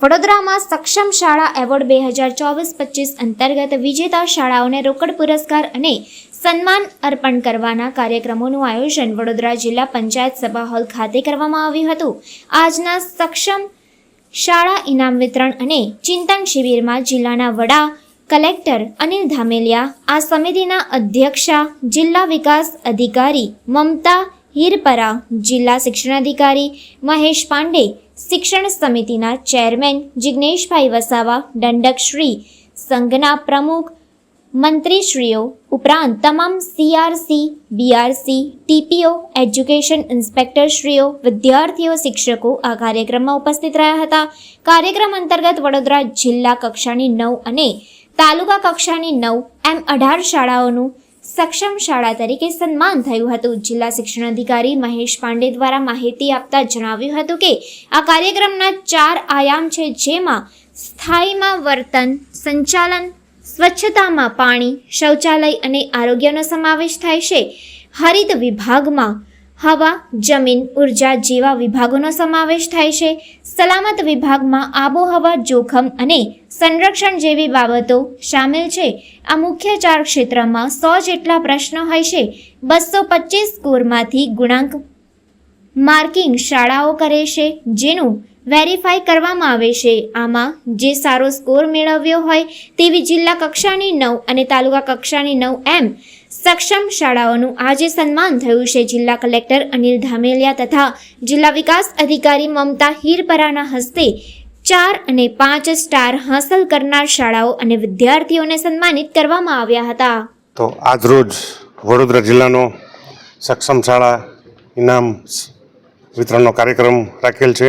વડોદરામાં સક્ષમ શાળા એવોર્ડ બે હજાર ચોવીસ પચીસ અંતર્ગત વિજેતા શાળાઓને રોકડ પુરસ્કાર અને સન્માન અર્પણ કરવાના કાર્યક્રમોનું આયોજન વડોદરા જિલ્લા પંચાયત સભા હોલ ખાતે કરવામાં આવ્યું હતું. આજના સક્ષમ શાળા ઇનામ વિતરણ અને ચિંતન શિબિરમાં જિલ્લાના વડા કલેક્ટર અનિલ ધામેલિયા, આ સમિતિના અધ્યક્ષા જિલ્લા વિકાસ અધિકારી મમતા હિરપરા, જિલ્લા શિક્ષણાધિકારી મહેશ પાંડે, શિક્ષણ સમિતિના ચેરમેન જિજ્ઞેશભાઈ વસાવા, દંડકશ્રી, સંઘના પ્રમુખ મંત્રીશ્રીઓ ઉપરાંત તમામ સીઆરસી બીઆરસી ટીપીઓ એજ્યુકેશન ઇન્સ્પેક્ટરશ્રીઓ વિદ્યાર્થીઓ, શિક્ષકો આ કાર્યક્રમમાં ઉપસ્થિત રહ્યા હતા. કાર્યક્રમ અંતર્ગત વડોદરા જિલ્લા કક્ષાની નવ અને તાલુકા કક્ષાની નવ એમ અઢાર શાળાઓનું સક્ષમ શાળા તરીકે સન્માન થયું હતું. જિલ્લા શિક્ષણાધિકારી મહેશ પાંડે દ્વારા માહિતી આપતા જણાવ્યું હતું કે, આ કાર્યક્રમના ચાર આયામ છે, જેમાં સ્થાયીમાં વર્તન, સંચાલન, સ્વચ્છતામાં પાણી, શૌચાલય અને આરોગ્યનો સમાવેશ થાય છે. હરિત વિભાગમાં હવા, જમીન, ઊર્જા જેવા વિભાગોનો સમાવેશ થાય છે. સલામત વિભાગમાં આબોહવા, જોખમ અને સંરક્ષણ જેવી બાબતો સામેલ છે. આ મુખ્ય ચાર ક્ષેત્રમાં સો જેટલા પ્રશ્નો હોય છે. બસો પચીસ સ્કોરમાંથી ગુણાંક માર્કિંગ શાળાઓ કરે છે, જેનું વેરીફાઈ કરવામાં આવે છે. આમાં જે સારો સ્કોર મેળવ્યો હોય તેવી જિલ્લા કક્ષાની નવ અને તાલુકા કક્ષાની નવ એમ સક્ષમ શાળાઓનું આજે સન્માન થયું છે. જિલ્લા કલેક્ટર અનિલ ધામેલિયા તથા જિલ્લા વિકાસ અધિકારી મમતા હીરપરાના હસ્તે ચાર અને પાંચ સ્ટાર હાંસલ કરનાર શાળાઓ અને વિદ્યાર્થીઓને સન્માનિત કરવામાં આવ્યા હતા. તો આજ રોજ વડોદરા જિલ્લાનો સક્ષમ શાળા ઇનામ વિતરણનો કાર્યક્રમ રાખેલ છે.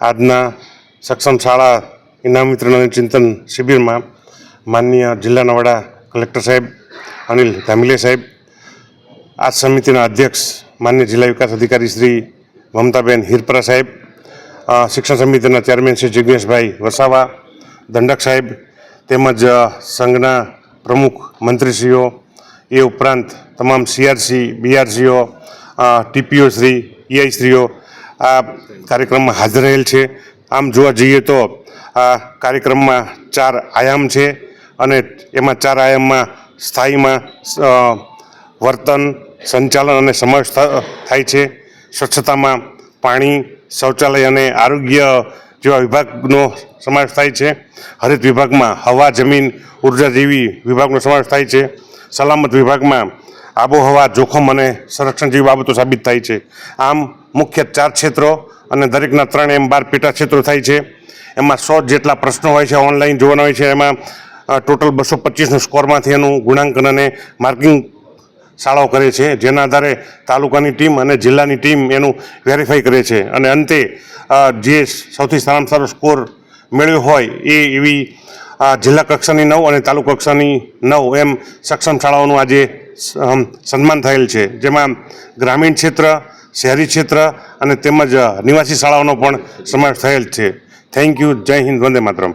આજના સક્ષમ શાળા ઇનામ વિતરણ ચિંતન શિબિરમાં માનનીય જિલ્લાના વડા કલેક્ટર સાહેબ, અનિલ ધામિલે સાહેબ આ સમિતિના અધ્યક્ષ માન્ય જિલ્લા વિકાસ અધિકારી શ્રી મમતાબેન હિરપરા સાહેબ શિક્ષણ સમિતિના ચેરમેન શ્રી જિજ્ઞેશભાઈ વસાવા, દંડક સાહેબ તેમજ સંઘના પ્રમુખ મંત્રીશ્રીઓ, એ ઉપરાંત તમામ સીઆરસી, બીઆરસીઓ ટીપીઓ શ્રી ઈઆઈશ્રીઓ આ કાર્યક્રમમાં હાજર રહેલ છે. આમ જોવા જઈએ તો આ કાર્યક્રમમાં ચાર આયામ છે અને એમાં ચાર આયામમાં સ્થાયીમાં વર્તન, સંચાલન અને સમાવેશ થાય છે. સ્વચ્છતામાં પાણી શૌચાલય અને આરોગ્ય જેવા વિભાગનો સમાવેશ થાય છે. હરિત વિભાગમાં હવા, જમીન, ઊર્જા જેવી વિભાગનો સમાવેશ થાય છે. સલામત વિભાગમાં આબોહવા, જોખમ અને સંરક્ષણ જેવી બાબતો સાબિત થાય છે. આમ મુખ્ય ચાર ક્ષેત્રો અને દરેકના ત્રણ એમ બાર પેટા ક્ષેત્રો થાય છે. એમાં સો જેટલા પ્રશ્નો હોય છે, ઓનલાઈન જોવાના હોય છે. એમાં ટોટલ બસો પચીસનું સ્કોરમાંથી એનું ગુણાંકન અને માર્કિંગ શાળાઓ કરે છે, જેના આધારે તાલુકાની ટીમ અને જિલ્લાની ટીમ એનું વેરીફાઈ કરે છે. અને અંતે જે સૌથી સારામાં સારો સ્કોર મેળવ્યો હોય એ એવી જિલ્લા કક્ષાની નવ અને તાલુકા કક્ષાની નવ એમ સક્ષમ શાળાઓનું આજે સન્માન થયેલ છે. જેમાં ગ્રામીણ ક્ષેત્ર, શહેરી ક્ષેત્ર અને તેમજ નિવાસી શાળાઓનો પણ સમાવેશ થયેલ છે. થેન્ક યુ જય હિન્દ. વંદે માતરમ.